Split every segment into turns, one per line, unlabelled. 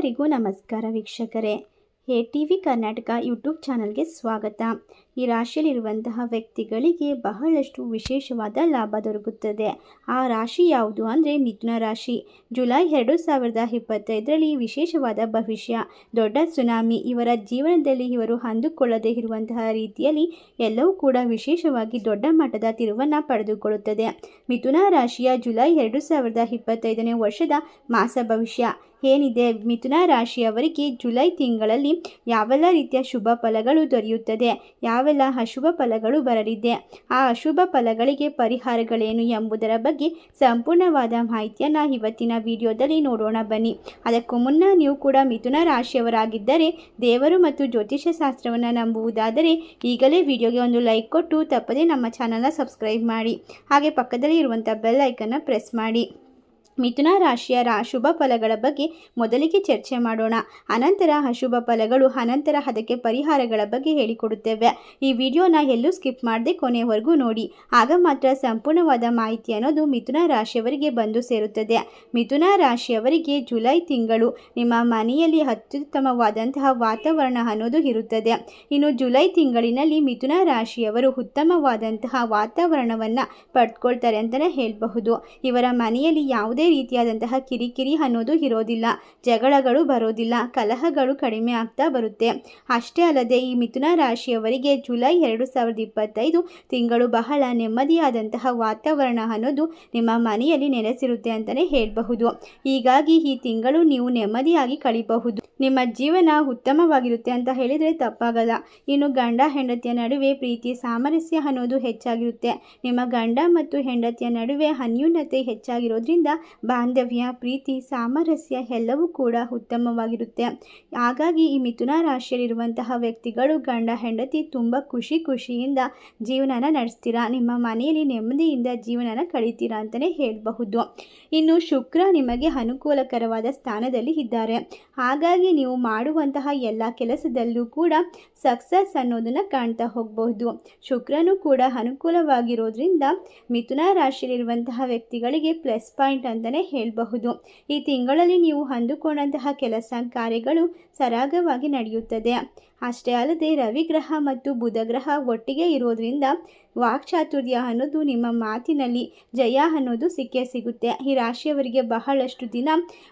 ಎಲ್ಲರಿಗೂ ನಮಸ್ಕಾರ ವೀಕ್ಷಕರೇ. A T V Karnataka YouTube ಚಾನಲ್ಗೆ ಸ್ವಾಗತ. ಈ ರಾಶಿಯಲ್ಲಿರುವಂತಹ ವ್ಯಕ್ತಿಗಳಿಗೆ ಬಹಳಷ್ಟು ವಿಶೇಷವಾದ ಲಾಭ ದೊರಕುತ್ತದೆ. ಆ ರಾಶಿ ಯಾವುದು ಅಂದರೆ ಮಿಥುನ ರಾಶಿ. ಜುಲೈ ಎರಡು ಸಾವಿರದ ಇಪ್ಪತ್ತೈದರಲ್ಲಿ ವಿಶೇಷವಾದ ಭವಿಷ್ಯ. ದೊಡ್ಡ ಸುನಾಮಿ. ಇವರ ಜೀವನದಲ್ಲಿ ಇವರು ಅಂದುಕೊಳ್ಳದೇ ಇರುವಂತಹ ರೀತಿಯಲ್ಲಿ ಎಲ್ಲವೂ ಕೂಡ ವಿಶೇಷವಾಗಿ ದೊಡ್ಡ ಮಟ್ಟದ ತಿರುವನ್ನು ಪಡೆದುಕೊಳ್ಳುತ್ತದೆ. ಮಿಥುನ ರಾಶಿಯ ಜುಲೈ ಎರಡು ಸಾವಿರದ ಇಪ್ಪತ್ತೈದನೇ ವರ್ಷದ ಮಾಸ ಭವಿಷ್ಯ. ಏನಿದೆ? ಮಿಥುನ ರಾಶಿಯವರಿಗೆ ಜುಲೈ ತಿಂಗಳಲ್ಲಿ ಯಾವೆಲ್ಲ ರೀತಿಯ ಶುಭ ಫಲಗಳು ದೊರೆಯುತ್ತದೆ? ಯಾವೆಲ್ಲ ಅಶುಭ ಫಲಗಳು ಬರಲಿದೆ? ಆ ಅಶುಭ ಫಲಗಳಿಗೆ ಪರಿಹಾರಗಳೇನು ಎಂಬುದರ ಬಗ್ಗೆ ಸಂಪೂರ್ಣವಾದ ಮಾಹಿತಿಯನ್ನು ಇವತ್ತಿನ ವಿಡಿಯೋದಲ್ಲಿ ನೋಡೋಣ ಬನ್ನಿ. ಅದಕ್ಕೂ ಮುನ್ನ ನೀವು ಕೂಡ ಮಿಥುನ ರಾಶಿಯವರಾಗಿದ್ದರೆ, ದೇವರು ಮತ್ತು ಜ್ಯೋತಿಷ್ಯ ಶಾಸ್ತ್ರವನ್ನು ನಂಬುವುದಾದರೆ, ಈಗಲೇ ವಿಡಿಯೋಗೆ ಒಂದು ಲೈಕ್ ಕೊಟ್ಟು ತಪ್ಪದೇ ನಮ್ಮ ಚಾನಲ್ನ ಸಬ್ಸ್ಕ್ರೈಬ್ ಮಾಡಿ. ಹಾಗೆ ಪಕ್ಕದಲ್ಲಿ ಇರುವಂಥ ಬೆಲ್ ಐಕನ್ನ ಪ್ರೆಸ್ ಮಾಡಿ. ಮಿಥುನ ರಾಶಿಯ ರಾ ಶುಭ ಫಲಗಳ ಬಗ್ಗೆ ಮೊದಲಿಗೆ ಚರ್ಚೆ ಮಾಡೋಣ. ಅನಂತರ ಅಶುಭ ಫಲಗಳು, ಅನಂತರ ಅದಕ್ಕೆ ಪರಿಹಾರಗಳ ಬಗ್ಗೆ ಹೇಳಿಕೊಡುತ್ತೇವೆ. ಈ ವಿಡಿಯೋನ ಎಲ್ಲೂ ಸ್ಕಿಪ್ ಮಾಡದೆ ಕೊನೆವರೆಗೂ ನೋಡಿ. ಆಗ ಮಾತ್ರ ಸಂಪೂರ್ಣವಾದ ಮಾಹಿತಿ ಅನ್ನೋದು ಮಿಥುನ ರಾಶಿಯವರಿಗೆ ಬಂದು ಸೇರುತ್ತದೆ. ಮಿಥುನ ರಾಶಿಯವರಿಗೆ ಜುಲೈ ತಿಂಗಳು ನಿಮ್ಮ ಮನೆಯಲ್ಲಿ ಅತ್ಯುತ್ತಮವಾದಂತಹ ವಾತಾವರಣ ಅನ್ನೋದು ಇರುತ್ತದೆ. ಇನ್ನು ಜುಲೈ ತಿಂಗಳಿನಲ್ಲಿ ಮಿಥುನ ರಾಶಿಯವರು ಉತ್ತಮವಾದಂತಹ ವಾತಾವರಣವನ್ನು ಪಡ್ಕೊಳ್ತಾರೆ ಅಂತಲೇ ಹೇಳಬಹುದು. ಇವರ ಮನೆಯಲ್ಲಿ ಯಾವುದೇ ರೀತಿಯಾದಂತಹ ಕಿರಿಕಿರಿ ಅನ್ನೋದು ಇರೋದಿಲ್ಲ. ಜಗಳಗಳು ಬರೋದಿಲ್ಲ. ಕಲಹಗಳು ಕಡಿಮೆ ಆಗ್ತಾ ಬರುತ್ತೆ. ಅಷ್ಟೇ ಅಲ್ಲದೆ ಈ ಮಿಥುನ ರಾಶಿಯವರಿಗೆ ಜುಲೈ ಎರಡು ಸಾವಿರದ ಇಪ್ಪತ್ತೈದು ತಿಂಗಳು ಬಹಳ ನೆಮ್ಮದಿಯಾದಂತಹ ವಾತಾವರಣ ಅನ್ನೋದು ನಿಮ್ಮ ಮನೆಯಲ್ಲಿ ನೆಲೆಸಿರುತ್ತೆ ಅಂತಲೇ ಹೇಳಬಹುದು. ಹೀಗಾಗಿ ಈ ತಿಂಗಳು ನೀವು ನೆಮ್ಮದಿಯಾಗಿ ಕಳಿಬಹುದು. ನಿಮ್ಮ ಜೀವನ ಉತ್ತಮವಾಗಿರುತ್ತೆ ಅಂತ ಹೇಳಿದರೆ ತಪ್ಪಾಗಲ್ಲ. ಇನ್ನು ಗಂಡ ಹೆಂಡತಿಯ ನಡುವೆ ಪ್ರೀತಿ, ಸಾಮರಸ್ಯ ಅನ್ನೋದು ಹೆಚ್ಚಾಗಿರುತ್ತೆ. ನಿಮ್ಮ ಗಂಡ ಮತ್ತು ಹೆಂಡತಿಯ ನಡುವೆ ಅನ್ಯೂನ್ಯತೆ ಹೆಚ್ಚಾಗಿರೋದ್ರಿಂದ ಬಾಂಧವ್ಯ, ಪ್ರೀತಿ, ಸಾಮರಸ್ಯ ಎಲ್ಲವೂ ಕೂಡ ಉತ್ತಮವಾಗಿರುತ್ತೆ. ಹಾಗಾಗಿ ಈ ಮಿಥುನ ರಾಶಿಯಲ್ಲಿರುವಂತಹ ವ್ಯಕ್ತಿಗಳು ಗಂಡ, ಹೆಂಡತಿ ತುಂಬ ಖುಷಿ ಖುಷಿಯಿಂದ ಜೀವನನ ನಡೆಸ್ತೀರಾ? ನಿಮ್ಮ ಮನೆಯಲ್ಲಿ ನೆಮ್ಮದಿಯಿಂದ ಜೀವನನ ಕಳೀತೀರಾ ಅಂತಲೇ ಹೇಳಬಹುದು. ಇನ್ನು ಶುಕ್ರ ನಿಮಗೆ ಅನುಕೂಲಕರವಾದ ಸ್ಥಾನದಲ್ಲಿ ಇದ್ದಾರೆ. ಹಾಗಾಗಿ ನೀವು ಮಾಡುವಂತಹ ಎಲ್ಲ ಕೆಲಸದಲ್ಲೂ ಕೂಡ ಸಕ್ಸಸ್ ಅನ್ನೋದನ್ನು ಕಾಣ್ತಾ ಹೋಗಬಹುದು. ಶುಕ್ರನು ಕೂಡ ಅನುಕೂಲವಾಗಿರೋದ್ರಿಂದ ಮಿಥುನ ರಾಶಿಯಲ್ಲಿರುವಂತಹ ವ್ಯಕ್ತಿಗಳಿಗೆ ಪ್ಲಸ್ ಪಾಯಿಂಟ್ ಅಂತಲೇ ಹೇಳಬಹುದು. ಈ ತಿಂಗಳಲ್ಲಿ ನೀವು ಅಂದುಕೊಂಡಂತಹ ಕೆಲಸ ಕಾರ್ಯಗಳು ಸರಾಗವಾಗಿ ನಡೆಯುತ್ತದೆ. ಅಷ್ಟೇ ಅಲ್ಲದೆ ರವಿಗ್ರಹ ಮತ್ತು ಬುಧಗ್ರಹ ಒಟ್ಟಿಗೆ ಇರೋದ್ರಿಂದ ವಾಕ್ಚಾತುರ್ಯ ಅನ್ನೋದು ನಿಮ್ಮ ಮಾತಿನಲ್ಲಿ ಜಯ ಅನ್ನೋದು ಸಿಕ್ಕೇ ಸಿಗುತ್ತೆ. ಈ ರಾಶಿಯವರಿಗೆ ಬಹಳಷ್ಟು ದಿನ,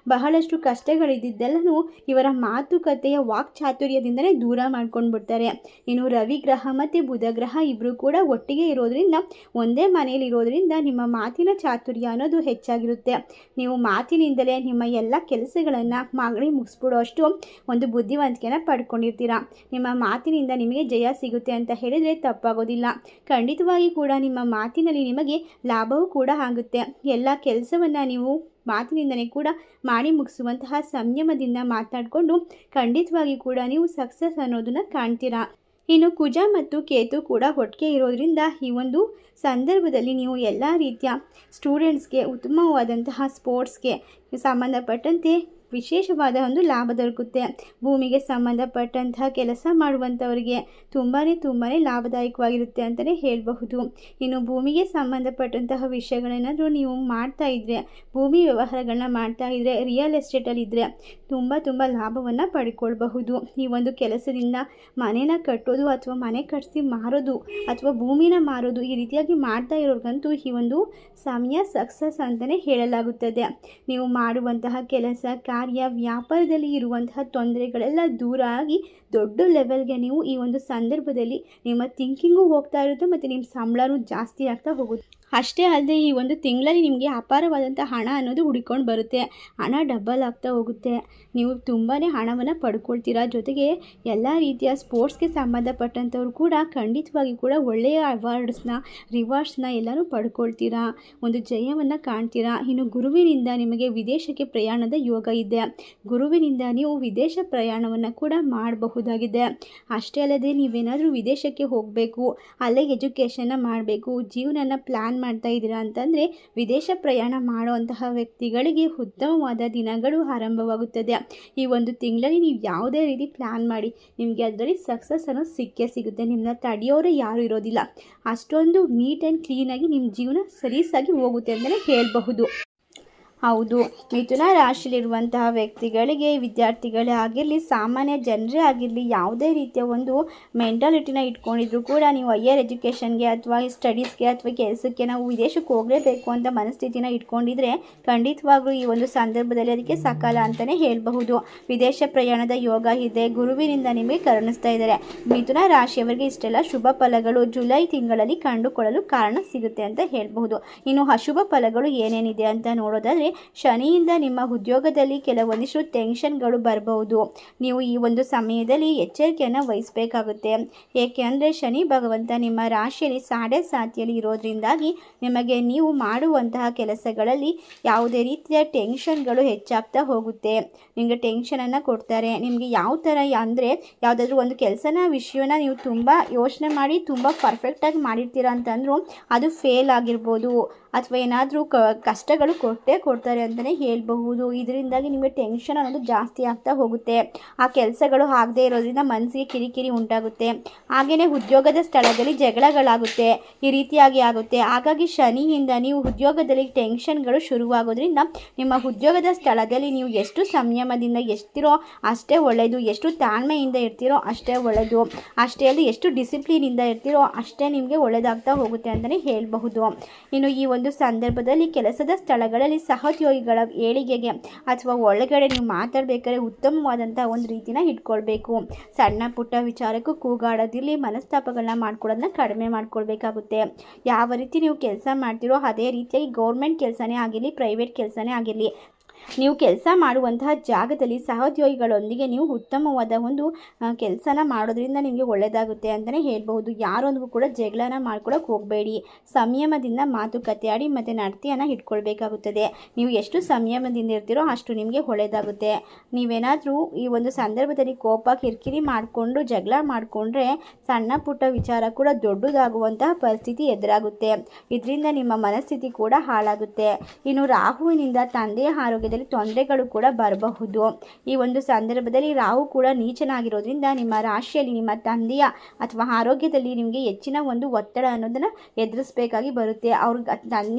ಬಹಳಷ್ಟು ಕಷ್ಟಗಳಿದ್ದೆಲ್ಲನೂ ಇವರ ಮಾತುಕತೆಯ ವಾಕ್ಚಾತುರ್ಯದಿಂದಲೇ ದೂರ ಮಾಡ್ಕೊಂಡು ಬಿಡ್ತಾರೆ. ಇನ್ನು ರವಿಗ್ರಹ ಮತ್ತು ಬುಧಗ್ರಹ ಇಬ್ಬರು ಕೂಡ ಒಟ್ಟಿಗೆ ಇರೋದ್ರಿಂದ, ಒಂದೇ ಮನೆಯಲ್ಲಿ ಇರೋದ್ರಿಂದ ನಿಮ್ಮ ಮಾತಿನ ಚಾತುರ್ಯ ಅನ್ನೋದು ಹೆಚ್ಚಾಗಿರುತ್ತೆ. ನೀವು ಮಾತಿನಿಂದಲೇ ನಿಮ್ಮ ಎಲ್ಲ ಕೆಲಸಗಳನ್ನು ಮಾಡಿ ಮುಗಿಸ್ಬಿಡೋ ಅಷ್ಟು ಒಂದು ಬುದ್ಧಿವಂತಿಕೆನ ಪಡ್ಕೊಂಡಿರ್ತೀರಾ. ನಿಮ್ಮ ಮಾತಿನಿಂದ ನಿಮಗೆ ಜಯ ಸಿಗುತ್ತೆ ಅಂತ ಹೇಳಿದರೆ ತಪ್ಪಾಗೋದಿಲ್ಲ. ಖಂಡಿತವಾಗಿ ಕೂಡ ನಿಮ್ಮ ಮಾತಿನಲ್ಲಿ ನಿಮಗೆ ಲಾಭವೂ ಕೂಡ ಆಗುತ್ತೆ. ಎಲ್ಲ ಕೆಲಸವನ್ನು ನೀವು ಮಾತಿನಿಂದಲೇ ಕೂಡ ಮಾಡಿ ಮುಗಿಸುವಂತಹ ಸಂಯಮದಿಂದ ಮಾತಾಡಿಕೊಂಡು ಖಂಡಿತವಾಗಿ ಕೂಡ ನೀವು ಸಕ್ಸಸ್ ಅನ್ನೋದನ್ನು ಕಾಣ್ತೀರಾ. ಇನ್ನು ಕುಜ ಮತ್ತು ಕೇತು ಕೂಡ ಒಟ್ಟಿಗೆ ಇರೋದ್ರಿಂದ ಈ ಒಂದು ಸಂದರ್ಭದಲ್ಲಿ ನೀವು ಎಲ್ಲ ರೀತಿಯ ಸ್ಟೂಡೆಂಟ್ಸ್ಗೆ ಉತ್ತಮವಾದಂತಹ ಸ್ಪೋರ್ಟ್ಸ್ಗೆ ಸಂಬಂಧಪಟ್ಟಂತೆ ವಿಶೇಷವಾದ ಒಂದು ಲಾಭ ದೊರಕುತ್ತೆ. ಭೂಮಿಗೆ ಸಂಬಂಧಪಟ್ಟಂತಹ ಕೆಲಸ ಮಾಡುವಂಥವರಿಗೆ ತುಂಬಾ ತುಂಬಾ ಲಾಭದಾಯಕವಾಗಿರುತ್ತೆ ಅಂತಲೇ ಹೇಳಬಹುದು. ಇನ್ನು ಭೂಮಿಗೆ ಸಂಬಂಧಪಟ್ಟಂತಹ ವಿಷಯಗಳೇನಾದರೂ ನೀವು ಮಾಡ್ತಾ ಇದ್ದರೆ ಭೂಮಿ ವ್ಯವಹಾರಗಳನ್ನ ಮಾಡ್ತಾ ಇದ್ದರೆ ರಿಯಲ್ ಎಸ್ಟೇಟಲ್ಲಿ ಇದ್ದರೆ ತುಂಬ ತುಂಬ ಲಾಭವನ್ನು ಪಡ್ಕೊಳ್ಬಹುದು. ಈ ಒಂದು ಕೆಲಸದಿಂದ ಮನೇನ ಕಟ್ಟೋದು ಅಥವಾ ಮನೆ ಕಟ್ಟಿಸಿ ಮಾರೋದು ಅಥವಾ ಭೂಮಿನ ಮಾರೋದು ಈ ರೀತಿಯಾಗಿ ಮಾಡ್ತಾ ಇರೋರ್ಗಂತೂ ಈ ಒಂದು ಸಮಯ ಸಕ್ಸಸ್ ಅಂತಲೇ ಹೇಳಲಾಗುತ್ತದೆ. ನೀವು ಮಾಡುವಂತಹ ಕೆಲಸ ಕಾರ್ಯ ವ್ಯಾಪಾರದಲ್ಲಿ ಇರುವಂತಹ ತೊಂದರೆಗಳೆಲ್ಲ ದೂರ ಆಗಿ ದೊಡ್ಡ ಲೆವೆಲ್ಗೆ ನೀವು ಈ ಒಂದು ಸಂದರ್ಭದಲ್ಲಿ ನಿಮ್ಮ ಥಿಂಕಿಂಗು ಹೋಗ್ತಾ ಇರುತ್ತೆ ಮತ್ತು ನಿಮ್ಮ ಸಂಬಳನೂ ಜಾಸ್ತಿ ಆಗ್ತಾ ಹೋಗುತ್ತೆ. ಅಷ್ಟೇ ಅಲ್ಲದೆ ಈ ಒಂದು ತಿಂಗಳಲ್ಲಿ ನಿಮಗೆ ಅಪಾರವಾದಂಥ ಹಣ ಅನ್ನೋದು ಹುಡ್ಕೊಂಡು ಬರುತ್ತೆ. ಹಣ ಡಬಲ್ ಆಗ್ತಾ ಹೋಗುತ್ತೆ. ನೀವು ತುಂಬಾ ಹಣವನ್ನು ಪಡ್ಕೊಳ್ತೀರಾ? ಜೊತೆಗೆ ಎಲ್ಲ ರೀತಿಯ ಸ್ಪೋರ್ಟ್ಸ್ಗೆ ಸಂಬಂಧಪಟ್ಟಂಥವ್ರು ಕೂಡ ಖಂಡಿತವಾಗಿ ಕೂಡ ಒಳ್ಳೆಯ ಅವಾರ್ಡ್ಸ್ನ ರಿವಾರ್ಡ್ಸ್ನ ಎಲ್ಲರೂ ಪಡ್ಕೊಳ್ತೀರಾ? ಒಂದು ಜಯವನ್ನು ಕಾಣ್ತೀರಾ? ಇನ್ನು ಗುರುವಿನಿಂದ ನಿಮಗೆ ವಿದೇಶಕ್ಕೆ ಪ್ರಯಾಣದ ಯೋಗ ಇದೆ. ಗುರುವಿನಿಂದ ನೀವು ವಿದೇಶ ಪ್ರಯಾಣವನ್ನು ಕೂಡ ಮಾಡಬಹುದಾಗಿದೆ. ಅಷ್ಟೇ ಅಲ್ಲದೆ ನೀವೇನಾದರೂ ವಿದೇಶಕ್ಕೆ ಹೋಗಬೇಕು, ಅಲ್ಲೇ ಎಜುಕೇಷನ್ನ ಮಾಡಬೇಕು ಜೀವನನ ಪ್ಲ್ಯಾನ್ ಮಾಡ್ತಾ ಇದ್ದೀರಾ ಅಂತಂದರೆ ವಿದೇಶ ಪ್ರಯಾಣ ಮಾಡುವಂತಹ ವ್ಯಕ್ತಿಗಳಿಗೆ ಉತ್ತಮವಾದ ದಿನಗಳು ಆರಂಭವಾಗುತ್ತದೆ. ಈ ಒಂದು ತಿಂಗಳಲ್ಲಿ ನೀವು ಯಾವುದೇ ರೀತಿ ಪ್ಲ್ಯಾನ್ ಮಾಡಿ, ನಿಮಗೆ ಅದರಲ್ಲಿ ಸಕ್ಸಸ್ ಅನ್ನೋದು ಸಿಕ್ಕೇ ಸಿಗುತ್ತೆ. ನಿಮ್ಮನ್ನ ತಡೆಯೋರು ಯಾರು ಇರೋದಿಲ್ಲ. ಅಷ್ಟೊಂದು ನೀಟ್ ಆ್ಯಂಡ್ ಕ್ಲೀನಾಗಿ ನಿಮ್ಮ ಜೀವನ ಸರೀಸಾಗಿ ಹೋಗುತ್ತೆ ಅಂತಲೇ ಹೇಳಬಹುದು. ಹೌದು. ಮಿಥುನ ರಾಶಿಯಲ್ಲಿರುವಂತಹ ವ್ಯಕ್ತಿಗಳಿಗೆ, ವಿದ್ಯಾರ್ಥಿಗಳೇ ಆಗಿರಲಿ, ಸಾಮಾನ್ಯ ಜನರೇ ಆಗಿರಲಿ, ಯಾವುದೇ ರೀತಿಯ ಒಂದು ಮೆಂಟಾಲಿಟಿನ ಇಟ್ಕೊಂಡಿದ್ರು ಕೂಡ ನೀವು ಹೈಯರ್ ಎಜುಕೇಷನ್ಗೆ ಅಥವಾ ಸ್ಟಡೀಸ್ಗೆ ಅಥವಾ ಕೆಲಸಕ್ಕೆ ನಾವು ವಿದೇಶಕ್ಕೆ ಹೋಗಲೇಬೇಕು ಅಂತ ಮನಸ್ಥಿತಿನ ಇಟ್ಕೊಂಡಿದ್ರೆ ಖಂಡಿತವಾಗ್ಲೂ ಈ ಒಂದು ಸಂದರ್ಭದಲ್ಲಿ ಅದಕ್ಕೆ ಸಕಾಲ ಅಂತಲೇ ಹೇಳಬಹುದು. ವಿದೇಶ ಪ್ರಯಾಣದ ಯೋಗ ಇದೆ, ಗುರುವಿನಿಂದ ನಿಮಗೆ ಕರುಣಿಸ್ತಾ ಇದ್ದಾರೆ. ಮಿಥುನ ರಾಶಿಯವರಿಗೆ ಇಷ್ಟೆಲ್ಲ ಶುಭ ಫಲಗಳು ಜುಲೈ ತಿಂಗಳಲ್ಲಿ ಕಂಡುಕೊಳ್ಳಲು ಕಾರಣ ಸಿಗುತ್ತೆ ಅಂತ ಹೇಳಬಹುದು. ಇನ್ನು ಅಶುಭ ಫಲಗಳು ಏನೇನಿದೆ ಅಂತ ನೋಡೋದಾದರೆ ಶನಿಯಿಂದ ನಿಮ್ಮ ಉದ್ಯೋಗದಲ್ಲಿ ಕೆಲವೊಂದಿಷ್ಟು ಟೆನ್ಷನ್ಗಳು ಬರಬಹುದು. ನೀವು ಈ ಒಂದು ಸಮಯದಲ್ಲಿ ಎಚ್ಚರಿಕೆಯನ್ನು ವಹಿಸಬೇಕಾಗುತ್ತೆ. ಏಕೆಂದರೆ ಶನಿ ಭಗವಂತ ನಿಮ್ಮ ರಾಶಿಯಲ್ಲಿ ಸಾಡೆ ಸಾತಿಯಲ್ಲಿ ಇರೋದ್ರಿಂದಾಗಿ ನಿಮಗೆ ನೀವು ಮಾಡುವಂತಹ ಕೆಲಸಗಳಲ್ಲಿ ಯಾವುದೇ ರೀತಿಯ ಟೆನ್ಷನ್ಗಳು ಹೆಚ್ಚಾಗ್ತಾ ಹೋಗುತ್ತೆ. ನಿಮಗೆ ಟೆನ್ಷನನ್ನು ಕೊಡ್ತಾರೆ. ನಿಮಗೆ ಯಾವ ಥರ ಅಂದರೆ ಯಾವುದಾದ್ರೂ ಒಂದು ಕೆಲಸನ ವಿಷಯನ ನೀವು ತುಂಬ ಯೋಚನೆ ಮಾಡಿ ತುಂಬ ಪರ್ಫೆಕ್ಟಾಗಿ ಮಾಡಿರ್ತೀರ ಅಂತಂದರೂ ಅದು ಫೇಲ್ ಆಗಿರ್ಬೋದು. ಅಥವಾ ಏನಾದರೂ ಕಷ್ಟಗಳು ಕೊಟ್ಟೇ ಕೊಡ್ತಾರೆ ಅಂತಲೇ ಹೇಳಬಹುದು. ಇದರಿಂದಾಗಿ ನಿಮಗೆ ಟೆನ್ಷನ್ ಅನ್ನೋದು ಜಾಸ್ತಿ ಆಗ್ತಾ ಹೋಗುತ್ತೆ. ಆ ಕೆಲಸಗಳು ಆಗದೇ ಇರೋದ್ರಿಂದ ಮನಸ್ಸಿಗೆ ಕಿರಿಕಿರಿ ಉಂಟಾಗುತ್ತೆ. ಹಾಗೆಯೇ ಉದ್ಯೋಗದ ಸ್ಥಳದಲ್ಲಿ ಜಗಳಗಳಾಗುತ್ತೆ, ಈ ರೀತಿಯಾಗಿ ಆಗುತ್ತೆ. ಹಾಗಾಗಿ ಶನಿಯಿಂದ ನೀವು ಉದ್ಯೋಗದಲ್ಲಿ ಟೆನ್ಷನ್ಗಳು ಶುರುವಾಗೋದ್ರಿಂದ ನಿಮ್ಮ ಉದ್ಯೋಗದ ಸ್ಥಳದಲ್ಲಿ ನೀವು ಎಷ್ಟು ಸಂಯಮದಿಂದ ಎಷ್ಟಿರೋ ಅಷ್ಟೇ ಒಳ್ಳೆಯದು ಎಷ್ಟು ತಾಳ್ಮೆಯಿಂದ ಇರ್ತೀರೋ ಅಷ್ಟೇ ಒಳ್ಳೆಯದು ಅಷ್ಟೇ ಅಲ್ಲಿ ಎಷ್ಟು ಡಿಸಿಪ್ಲಿನಿಂದ ಇರ್ತೀರೋ ಅಷ್ಟೇ ನಿಮಗೆ ಒಳ್ಳೆಯದಾಗ್ತಾ ಹೋಗುತ್ತೆ ಅಂತಲೇ ಹೇಳಬಹುದು. ಇನ್ನು ಈ ಒಂದು ಸಂದರ್ಭದಲ್ಲಿ ಕೆಲಸದ ಸ್ಥಳಗಳಲ್ಲಿ ಸಹೋದ್ಯೋಗಿಗಳ ಏಳಿಗೆಗೆ ಅಥವಾ ಒಳಗಡೆ ನೀವು ಮಾತಾಡಬೇಕಾದ್ರೆ ಉತ್ತಮವಾದಂಥ ಒಂದು ರೀತಿನ ಇಟ್ಕೊಳ್ಬೇಕು. ಸಣ್ಣ ಪುಟ್ಟ ವಿಚಾರಕ್ಕೂ ಕೂಗಾಡೋದಿರಲಿ, ಮನಸ್ತಾಪಗಳನ್ನ ಮಾಡ್ಕೊಳ್ಳೋದನ್ನ ಕಡಿಮೆ ಮಾಡ್ಕೊಳ್ಬೇಕಾಗುತ್ತೆ. ಯಾವ ರೀತಿ ನೀವು ಕೆಲಸ ಮಾಡ್ತೀರೋ ಅದೇ ರೀತಿಯಾಗಿ ಗೌರ್ಮೆಂಟ್ ಕೆಲಸನೇ ಆಗಿರಲಿ, ಪ್ರೈವೇಟ್ ಕೆಲಸನೇ ಆಗಿರಲಿ ನೀವು ಕೆಲಸ ಮಾಡುವಂತಹ ಜಾಗದಲ್ಲಿ ಸಹೋದ್ಯೋಗಿಗಳೊಂದಿಗೆ ನೀವು ಉತ್ತಮವಾದ ಒಂದು ಕೆಲಸನ ಮಾಡೋದ್ರಿಂದ ನಿಮಗೆ ಒಳ್ಳೆಯದಾಗುತ್ತೆ ಅಂತಲೇ ಹೇಳ್ಬಹುದು. ಯಾರೊಂದಿಗೂ ಕೂಡ ಜಗಳನ ಮಾಡ್ಕೊಳಕ್ಕೆ ಹೋಗಬೇಡಿ. ಸಂಯಮದಿಂದ ಮಾತುಕತೆ ಆಡಿ ಮತ್ತು ನಡತೆಯನ್ನು ಇಟ್ಕೊಳ್ಬೇಕಾಗುತ್ತದೆ. ನೀವು ಎಷ್ಟು ಸಂಯಮದಿಂದ ಇರ್ತೀರೋ ಅಷ್ಟು ನಿಮಗೆ ಒಳ್ಳೆಯದಾಗುತ್ತೆ ನೀವೇನಾದರೂ ಈ ಒಂದು ಸಂದರ್ಭದಲ್ಲಿ ಕೋಪ, ಕಿರಿಕಿರಿ ಮಾಡಿಕೊಂಡು, ಜಗಳ ಮಾಡಿಕೊಂಡ್ರೆ ಸಣ್ಣ ಪುಟ್ಟ ವಿಚಾರ ಕೂಡ ದೊಡ್ಡದಾಗುವಂತಹ ಪರಿಸ್ಥಿತಿ ಎದುರಾಗುತ್ತೆ. ಇದರಿಂದ ನಿಮ್ಮ ಮನಸ್ಥಿತಿ ಕೂಡ ಹಾಳಾಗುತ್ತೆ. ಇನ್ನು ರಾಹುವಿನಿಂದ ತಂದೆಯ ಆರೋಗ್ಯದಲ್ಲಿ ತೊಂದರೆಗಳು ಕೂಡ ಬರಬಹುದು. ಈ ಒಂದು ಸಂದರ್ಭದಲ್ಲಿ ರಾಹು ಕೂಡ ನೀಚನಾಗಿರೋದ್ರಿಂದ ನಿಮ್ಮ ರಾಶಿಯಲ್ಲಿ ನಿಮ್ಮ ತಂದೆಯ ಅಥವಾ ಆರೋಗ್ಯದಲ್ಲಿ ನಿಮಗೆ ಹೆಚ್ಚಿನ ಒಂದು ಒತ್ತಡ ಅನ್ನೋದನ್ನು ಎದುರಿಸಬೇಕಾಗಿ ಬರುತ್ತೆ. ಅವ್ರ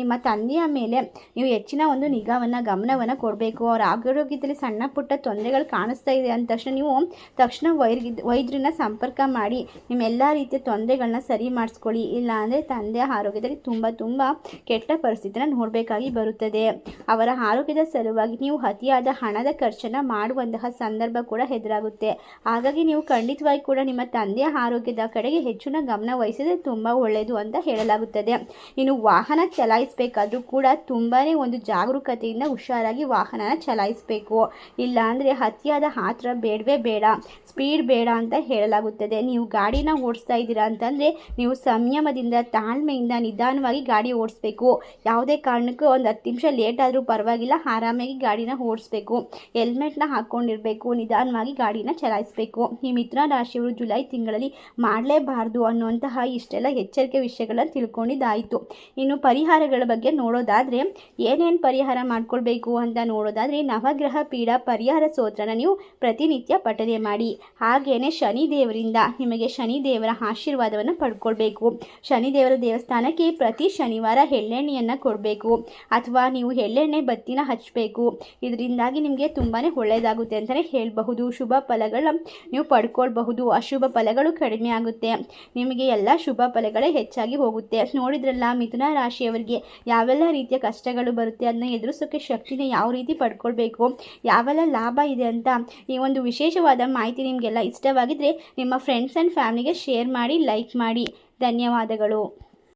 ನಿಮ್ಮ ತಂದೆಯ ಮೇಲೆ ನೀವು ಹೆಚ್ಚಿನ ಒಂದು ನಿಗಾವನ್ನು, ಗಮನವನ್ನು ಕೊಡಬೇಕು. ಅವ್ರ ಆರೋಗ್ಯದಲ್ಲಿ ಸಣ್ಣ ಪುಟ್ಟ ತೊಂದರೆಗಳು ಕಾಣಿಸ್ತಾ ಇದೆ ಅಂದ ತಕ್ಷಣ ನೀವು ತಕ್ಷಣ ವೈರ್ ವೈದ್ಯರನ್ನ ಸಂಪರ್ಕ ಮಾಡಿ ನಿಮ್ಮ ಎಲ್ಲ ರೀತಿಯ ತೊಂದರೆಗಳನ್ನ ಸರಿ ಮಾಡಿಸ್ಕೊಳ್ಳಿ. ಇಲ್ಲ ಅಂದರೆ ತಂದೆಯ ಆರೋಗ್ಯದಲ್ಲಿ ತುಂಬ ತುಂಬ ಕೆಟ್ಟ ಪರಿಸ್ಥಿತಿನ ನೋಡಬೇಕಾಗಿ ಬರುತ್ತದೆ. ಅವರ ಆರೋಗ್ಯದ ಸಲುವಾಗಿ ನೀವು ಅತಿಯಾದ ಹಣದ ಖರ್ಚನ್ನು ಮಾಡುವಂತಹ ಸಂದರ್ಭ ಕೂಡ ಎದುರಾಗುತ್ತೆ. ಹಾಗಾಗಿ ನೀವು ಖಂಡಿತವಾಗಿ ಕೂಡ ನಿಮ್ಮ ತಂದೆಯ ಆರೋಗ್ಯದ ಕಡೆಗೆ ಹೆಚ್ಚಿನ ಗಮನ ವಹಿಸಿದರೆ ತುಂಬ ಒಳ್ಳೆಯದು ಅಂತ ಹೇಳಲಾಗುತ್ತದೆ. ಇನ್ನು ವಾಹನ ಚಲಾಯಿಸಬೇಕಾದ್ರೂ ಕೂಡ ತುಂಬಾ ಒಂದು ಜಾಗರೂಕತೆಯಿಂದ ಹುಷಾರಾಗಿ ವಾಹನನ ಚಲಾಯಿಸಬೇಕು. ಇಲ್ಲಾಂದರೆ ಅತಿಯಾದ ಹಾತ್ರ ಬೇಡವೇ ಬೇಡ, ಸ್ಪೀಡ್ ಬೇಡ ಅಂತ ಹೇಳಲಾಗುತ್ತದೆ. ನೀವು ಗಾಡಿನ ಓಡಿಸ್ತಾ ಇದ್ದೀರಾ ಅಂತಂದರೆ ನೀವು ಸಂಯಮದಿಂದ, ತಾಳ್ಮೆಯಿಂದ ನಿಧಾನವಾಗಿ ಗಾಡಿ ಓಡಿಸ್ಬೇಕು. ಯಾವುದೇ ಕಾರಣಕ್ಕೂ ಒಂದು ಹತ್ತು ನಿಮಿಷ ಲೇಟ್ ಆದರೂ ಪರವಾಗಿಲ್ಲ, ಆರಾಮಾಗಿ ಗಾಡಿನ ಓಡಿಸ್ಬೇಕು, ಹೆಲ್ಮೆಟ್ನ ಹಾಕ್ಕೊಂಡಿರಬೇಕು ನಿಧಾನವಾಗಿ ಗಾಡಿನ ಚಲಾಯಿಸಬೇಕು. ಈ ಮಿಥುನ ರಾಶಿಯವರು ಜುಲೈ ತಿಂಗಳಲ್ಲಿ ಮಾಡಲೇಬಾರ್ದು ಅನ್ನುವಂತಹ ಇಷ್ಟೆಲ್ಲ ಎಚ್ಚರಿಕೆ ವಿಷಯಗಳನ್ನು ತಿಳ್ಕೊಂಡಿದ್ದಾಯಿತು. ಇನ್ನು ಪರಿಹಾರಗಳ ಬಗ್ಗೆ ನೋಡೋದಾದರೆ, ಏನೇನು ಪರಿಹಾರ ಮಾಡಿಕೊಳ್ಬೇಕು ಅಂತ ನೋಡೋದಾದರೆ, ನವಗ್ರಹ ಪೀಡಾ ಪರಿಹಾರ ಸೋತ್ರನ ನೀವು ಪ್ರತಿನಿತ್ಯ ಪಠನೆ ಮಾಡಿ. ಹಾಗೆಯೇ ಶನಿ ದೇವರಿಂದ ನಿಮಗೆ ಶನಿ ದೇವರ ಆಶೀರ್ವಾದವನ್ನು ಪಡ್ಕೊಳ್ಬೇಕು. ಶನಿ ದೇವರ ದೇವಸ್ಥಾನಕ್ಕೆ ಪ್ರತಿ ಶನಿವಾರ ಎಳ್ಳೆಣ್ಣೆಯನ್ನು ಕೊಡಬೇಕು. ಅಥವಾ ನೀವು ಎಳ್ಳೆಣ್ಣೆ ಬತ್ತಿನ ಹಚ್ಚಬೇಕು ಇದರಿಂದಾಗಿ ನಿಮಗೆ ತುಂಬಾ ಒಳ್ಳೆಯದಾಗುತ್ತೆ ಅಂತಲೇ ಹೇಳಬಹುದು. ಶುಭ ಫಲಗಳು ನೀವು ಪಡ್ಕೊಳ್ಬಹುದು. ಅಶುಭ ಫಲಗಳು ಕಡಿಮೆ ಆಗುತ್ತೆ. ನಿಮಗೆ ಎಲ್ಲ ಶುಭ ಫಲಗಳೇ ಹೆಚ್ಚಾಗಿ ಹೋಗುತ್ತೆ. ನೋಡಿದ್ರಲ್ಲ, ಮಿಥುನ ರಾಶಿಯವರಿಗೆ ಯಾವೆಲ್ಲ ರೀತಿಯ ಕಷ್ಟಗಳು ಬರುತ್ತೆ ಅದನ್ನ ಎದುರಿಸೋಕ್ಕೆ ಶಕ್ತಿನ ಯಾವ ರೀತಿ ಪಡ್ಕೊಳ್ಬೇಕು, ಯಾವೆಲ್ಲ ಲಾಭ ಇದೆ ಅಂತ ಈ ಒಂದು ವಿಶೇಷವಾದ ಮಾಹಿತಿ ನಿಮಗೆಲ್ಲ ಇಷ್ಟವಾಗಿದ್ದರೆ ನಿಮ್ಮ ಫ್ರೆಂಡ್ಸ್ ಆ್ಯಂಡ್ ಫ್ಯಾಮಿಲಿಗೆ ಶೇರ್ ಮಾಡಿ ಲೈಕ್ ಮಾಡಿ. ಧನ್ಯವಾದಗಳು.